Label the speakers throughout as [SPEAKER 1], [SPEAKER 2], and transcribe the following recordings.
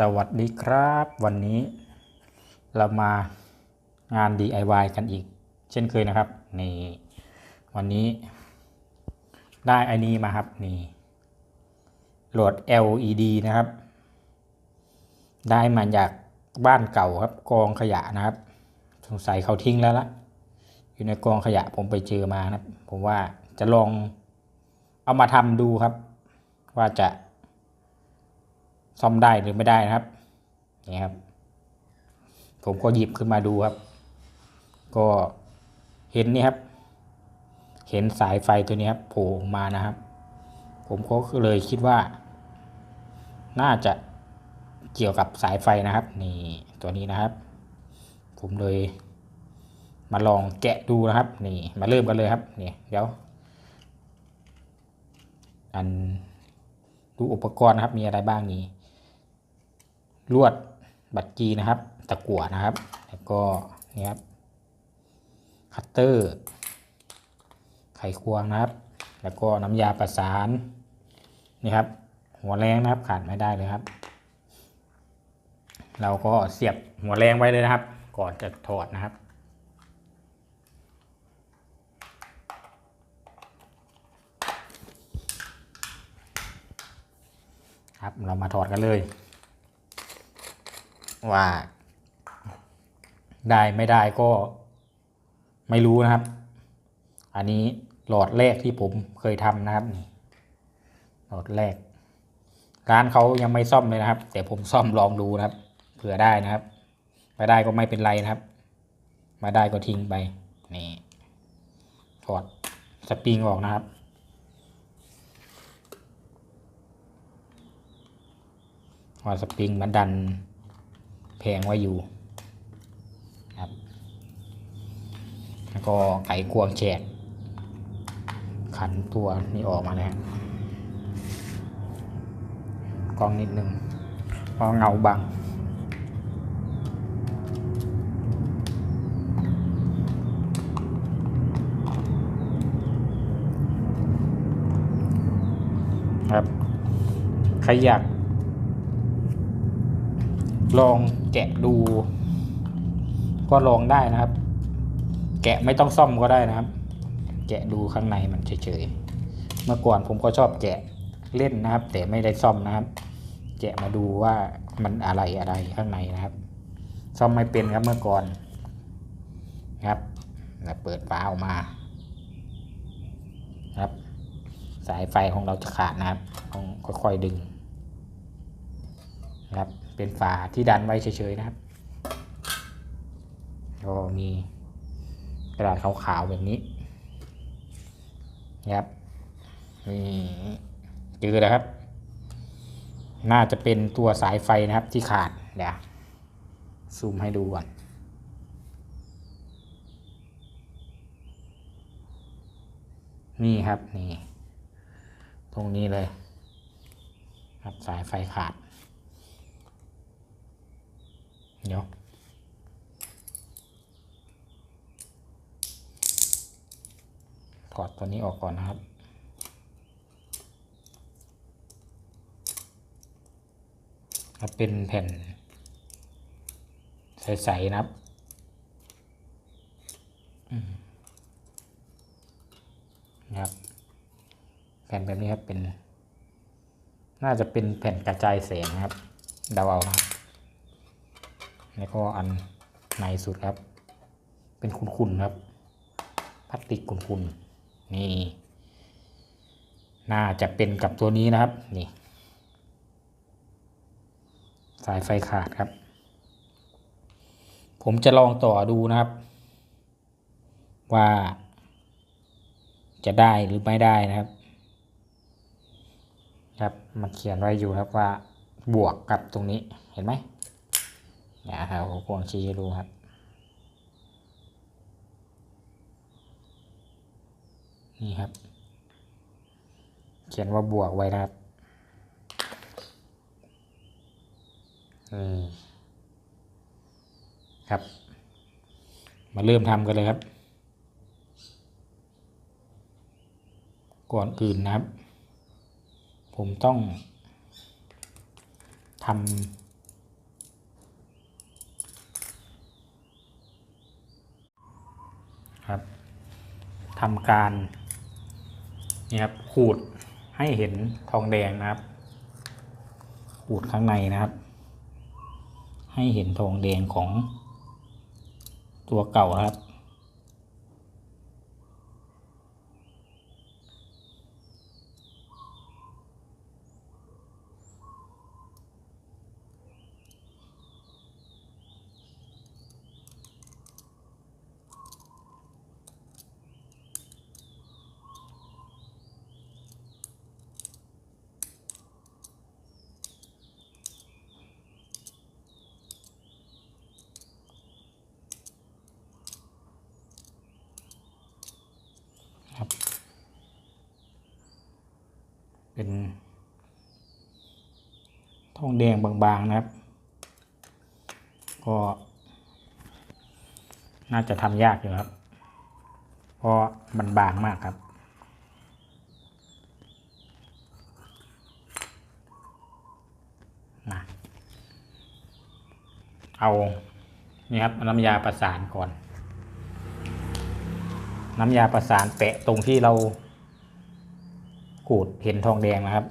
[SPEAKER 1] สวัสดีครับ วันนี้เรามางาน DIY กันอีก เช่นเคยนะครับ นี่ วันนี้ได้ไอ้นี้มาครับนี่โหลด LED นะครับ ได้มาจากบ้านเก่าครับกองขยะนะครับ สงสัยเขาทิ้งแล้วละอยู่ในกองขยะผมไปเจอมานะครับ ผมว่าจะลองเอามาทำดูครับ ว่าจะ ซ่อมได้หรือไม่ได้นะครับนี่ครับ ผมก็หยิบขึ้นมาดูครับ ก็เห็นนี่ครับ เห็นสายไฟตัวนี้ครับโผล่มานะครับ ผมก็เลยคิดว่า น่าจะเกี่ยวกับสายไฟนะครับ นี่ตัวนี้นะครับ ผมเลยมาลองแกะดูนะครับ นี่มาเริ่มกันเลยครับนี่เดี๋ยว อันดูอุปกรณ์นะครับมีอะไรบ้างนี้ ลวดบัตรจีนะครับ ตะกั่วนะครับ แล้วก็นี่ครับคัตเตอร์ ไขควงนะครับ แล้วก็น้ำยาประสานนี่ครับ หัวแรงนะครับขาดไม่ได้เลยครับ เราก็เสียบหัวแรงไว้เลยนะครับ ก่อนจะถอดนะครับครับเรามาถอดกันเลย ว่า ได้ไม่ได้ก็ไม่รู้นะครับ อันนี้หลอดแรกที่ผมเคยทำนะครับนี่หลอดแรก ร้านเขายังไม่ซ่อมเลยนะครับ แต่ผมซ่อมลองดูนะครับ เผื่อได้นะครับไม่ได้ก็ไม่เป็นไรนะครับ มาได้ก็ทิ้งไปนี่ถอดสปริงออกนะครับว่าสปริงมันดัน พงไว้อยู่ครับ แล้วก็ไขควงแฉกขันตัวนี้ออกมาแล้วกล้องนิดนึงเพราะเงาบังครับ ใครอยากลอง แกะดู ก็ลองได้นะครับ แกะไม่ต้องซ่อมก็ได้นะครับ แกะดูข้างในมันเฉยๆเมื่อก่อนผมก็ชอบแกะเล่นนะครับ แต่ไม่ได้ซ่อมนะครับ แกะมาดูว่ามันอะไรอะไรข้างในนะครับ ซ่อมไม่เป็นครับเมื่อก่อนครับแล้วเปิดฝาออกมาครับ สายไฟของเราจะขาดนะครับต้องค่อยๆดึงนะครับ เป็นฝาที่ดันไว้เฉยๆนะครับ ก็มีกระดาษขาวๆแบบนี้นะครับนี่เจอแล้วครับ น่าจะเป็นตัวสายไฟนะครับที่ขาดเดี๋ยวซูมให้ดูก่อนนี่ครับนี่ ตรงนี้เลย ครับสายไฟขาด เดี๋ยวถอดตัวนี้ออกก่อนนะครับครับเป็นแผ่น ใส ๆ นะครับนะครับ แผ่นแบบนี้ครับเป็น น่าจะเป็นแผ่นกระจายแสงครับ เดาเอาครับ แล้วก็อันในสุดครับ เป็นคุนๆครับพลาสติกคุนๆนี่ น่าจะเป็นกับตัวนี้นะครับนี่สายไฟขาดครับ ผมจะลองต่อดูนะครับ ว่าจะได้หรือไม่ได้นะครับ ครับมันเขียนไว้อยู่ครับว่าบวกกับตรงนี้เห็นไหม เดี๋ยวครับผมกวงชี้ให้ดูครับ นี่ครับ เขียนว่าบวกไว้นะครับอืมครับ มาเริ่มทำกันเลยครับ ก่อนอื่นนะครับ ผมต้องทำ ครับทำการนี่ครับขูดให้เห็นทองแดงนะครับ ขูดข้างในนะครับ ให้เห็นทองแดงของตัวเก่าครับ เป็น ทองแดงบางๆนะครับ ก็ น่าจะทำยากอยู่ครับ เพราะมันบางมากครับนะเอานี่ครับน้ำยาประสานก่อน น้ำยาประสานแปะตรงที่เรา ขูดเห็นทองแดงนะครับ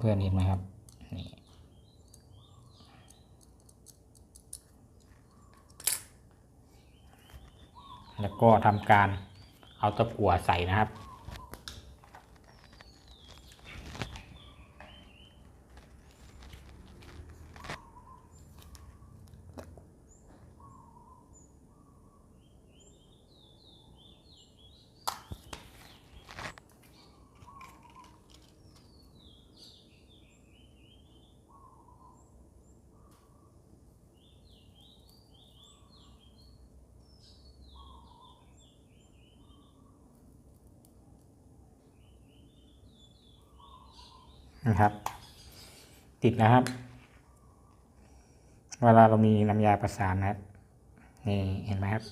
[SPEAKER 1] เพื่อนๆเห็นไหมครับนี่แล้วก็ทำการเอาตะกั่วใส่นะครับ นะครับ ติดนะครับ เวลาเรามีน้ำยาประสานนะครับนี่เห็นไหมครับ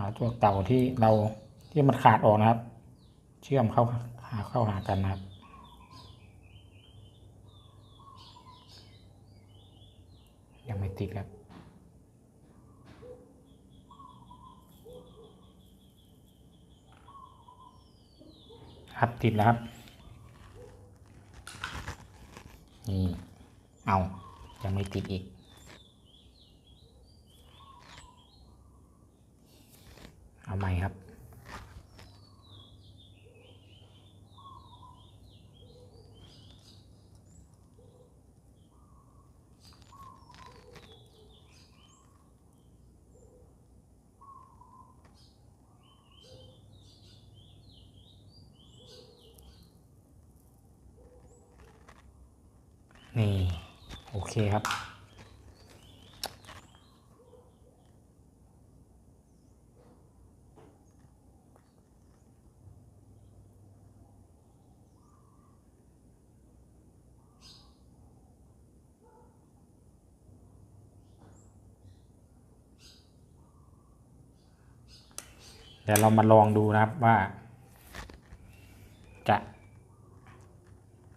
[SPEAKER 1] าตัวเก่าที่เราที่มันขาดออกนะครับ เชื่อมเข้าหาเข้าหากันนะครับยังไม่ติดครับครับติดแล้วครับนี่เอายังไม่ติดอีก เอาใหม่ครับ นี่ โอเคครับ ดี๋ยวเรามาลองดูนะครับว่า จะ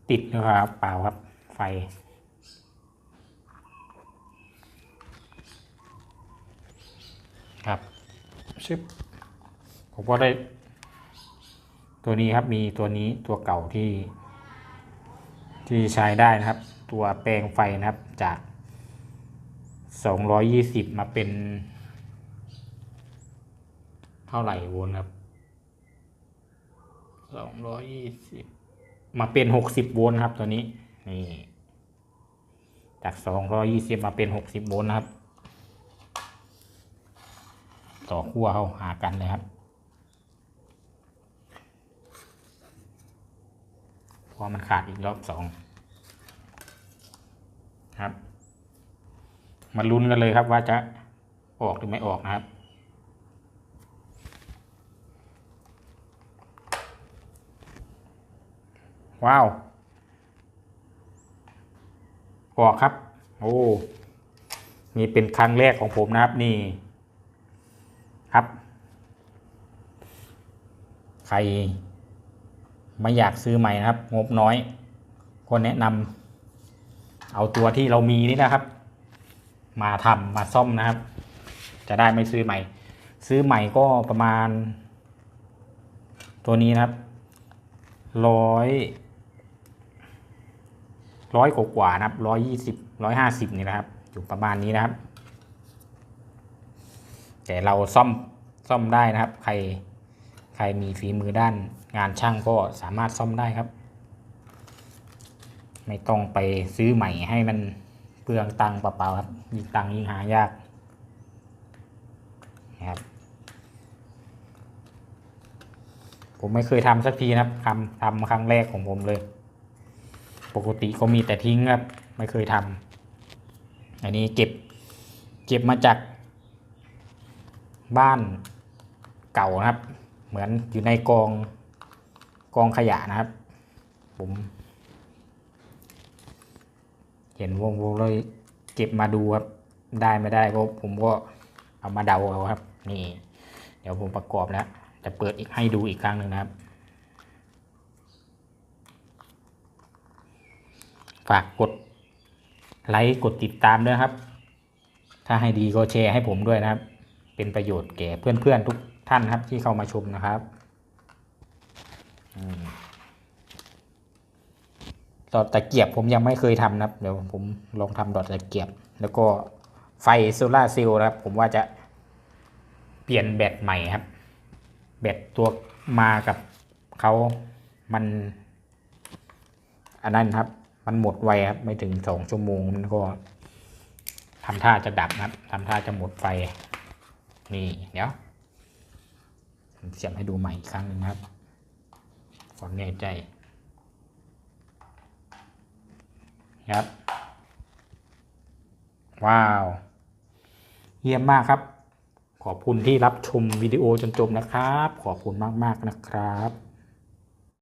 [SPEAKER 1] ติดหรือเปล่าเปล่าครับ ไฟ ครับชึบผมก็ได้ ตัวนี้ครับมีตัวนี้ตัวเก่าที่ ที่ใช้ได้นะครับ ตัวแปลงไฟนะครับจาก 220 มาเป็นเท่าไหร่โวลต์ครับ220มาเป็น60โวลต์ครับตัวนี้ นี่ จาก220มาเป็น60โวลต์นะครับ ต่อขั้วเข้าหากันเลยครับพอมันขาดอีกรอบสองครับ มาลุ้นกันเลยครับว่าจะออกหรือไม่ออกนะครับ ว้าวออกครับ โอ้นี่เป็นครั้งแรกของผมนะครับ นี่ครับใครไม่อยากซื้อใหม่นะครับ งบน้อย ก็แนะนำเอาตัวที่เรามีนี่นะครับ มาทำมาซ่อมนะครับ จะได้ไม่ซื้อใหม่ ซื้อใหม่ก็ประมาณ ตัวนี้นะครับร้อย ร้อยกว่านะครับร้อยยี่สิบร้อยห้าสิบนี่นะครับ อยู่ประมาณนี้นะครับ แต่เราซ่อมซ่อมได้นะครับ ใครใครมีฝีมือด้านงานช่างก็สามารถซ่อมได้ครับ ไม่ต้องไปซื้อใหม่ให้มันเปลืองตังค์เปล่าๆครับยิ่งตังค์ยิ่งหายากนะครับผมไม่เคยทำสักทีนะครับทำทำครั้งแรกของผมเลย ปกติก็มีแต่ทิ้งครับไม่เคยทำอันนี้เก็บเก็บมาจากบ้านเก่านะครับ เหมือนอยู่ในกองกองขยะนะครับ ผมเห็นวงวงเลยเก็บมาดูครับ ได้ไม่ได้ก็ผมก็เอามาเดาเอาครับ นี่ เดี๋ยวผมประกอบแล้วจะเปิดอีกให้ดูอีกครั้งหนึ่งนะครับ ฝากกดไลค์กดติดตามด้วยครับ ถ้าให้ดีก็แชร์ให้ผมด้วยนะครับ เป็นประโยชน์แก่เพื่อนๆทุกท่านครับที่เข้ามาชมนะครับอืมดอดตะเกียบผมยังไม่เคยทำนะครับ เดี๋ยวผมลองทำดอดตะเกียบ แล้วก็ไฟโซลาเซลล์นะครับ ผมว่าจะเปลี่ยนแบตใหม่ครับ แบตตัวมากับเขามัน อันนั้นครับ มันหมดไวครับ ไม่ถึงสองชั่วโมงมันก็ทำท่าจะดับนะครับทำท่าจะหมดไฟ นี่เดี๋ยวเสียบให้ดูใหม่อีกครั้งนึงนะครับก่อนแน่ใจครับ ว้าว เยี่ยมมากครับ ขอบคุณที่รับชมวิดีโอจนจบนะครับ ขอบคุณมาก ๆ นะครับ